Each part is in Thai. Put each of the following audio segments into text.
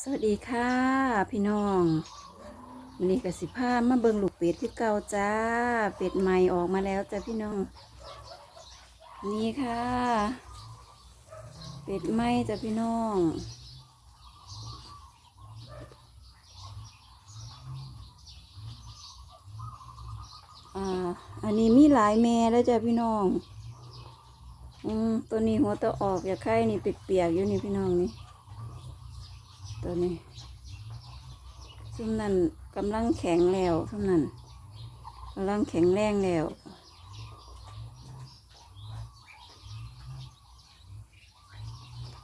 สวัสดีค่ะพี่น้องวันนี้กสิพามาเบิงลูกเป็ดที่เก่าจ้า เป็ดใหม่ออกมาแล้วจ้าพี่น้อง นี่ค่ะ เป็ดไหม้จ้าพี่น้องอ่าอันนี้มีหลายแม่แล้วจ้าพี่น้อง อืมตัวนี้หัวตะออกอย่าไข่นี่เปียกๆอยู่นี่พี่น้องนี่ ตัวนี้ซุ่มนั่นกำลังแข็งแล้วซุ่มนั่นกำลังแข็งแรงแล้ว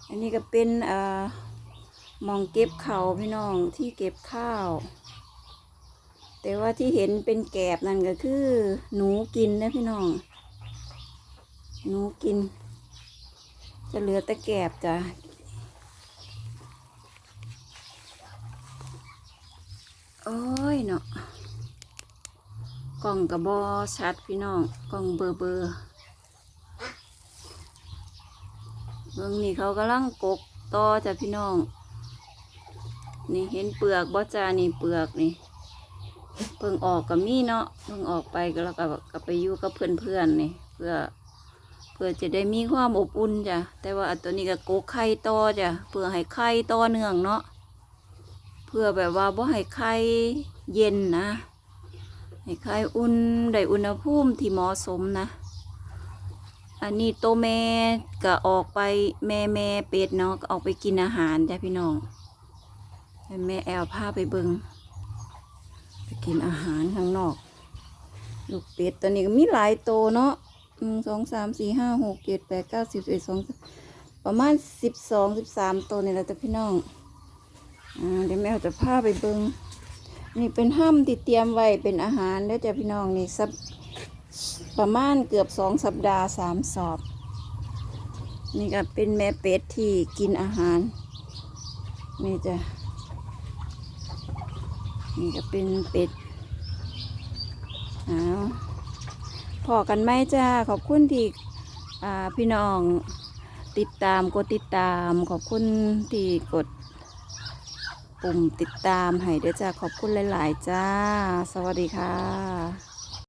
อันนี้ก็เป็นเอ่าหมองเก็บเขาพี่น้องที่เก็บข้าว แต่ว่าที่เห็นเป็นแกบนั่นก็คือ หนูกินนะพี่น้อง หนูกิน จะเหลือแต่แกบจ้ะ อ้ยเนาะกล่องกับบอชัดพี่น้องกล่องเบอร์เบอร์เบื้องนี้เขากำลังกกต่อจ้ะพี่น้อง นี่เห็นเปลือกบอจานี่เปลือกนี่เพิ่งออกกับมีเนาะเพิ่งออกไปก็แล้วก็ก็ไปอยู่กับเพื่อนๆนี่เพื่อ เพื่อจะได้มีความอบอุ่นจ้ะแต่ว่าอันตัวนี้ก็กกไข่ต่อจ้ะเพื่อให้ไข่ต่อเนื่องเนาะ เพื่อแบบว่าบ่ให้ไข่เย็นนะ ให้ไข่อุ่นได้อุณหภูมิที่เหมาะสมนะ อันนี้โตแม่ก็ออกไปแม่แม่เป็ดเนาะก็ออกไปกินอาหารจ้ะพี่น้องแม่แอลพาไปเบิงไปกินอาหารข้างนอก ลูกเป็ดตัวนี้ก็มีหลายโตเนาะหนึ่งสองสามสี่ห้าหกเจ็ดแปดเก้าสิบเอ็ดสองประมาณสิบสองสิบสามตัวนี่แหละจ้ะพี่น้อง เดี๋ยวแม่จะพาไปเบิงนี่เป็นห้ำที่เตรียมไว้เป็นอาหารแล้วจะพี่น้องนี่สักประมาณเกือบสองสัปดาห์สามสอบ นี่ก็เป็นแม่เป็ดที่กินอาหาร นี่จะนี่ก็เป็นเป็ดอ้าวพอกันไหมจ้า ขอบคุณที่พี่น้องติดตามกดติดตามขอบคุณที่กด ปุ่มติดตามให้ด้วยจ้าขอบคุณหลาย ๆ จ้า สวัสดีค่ะ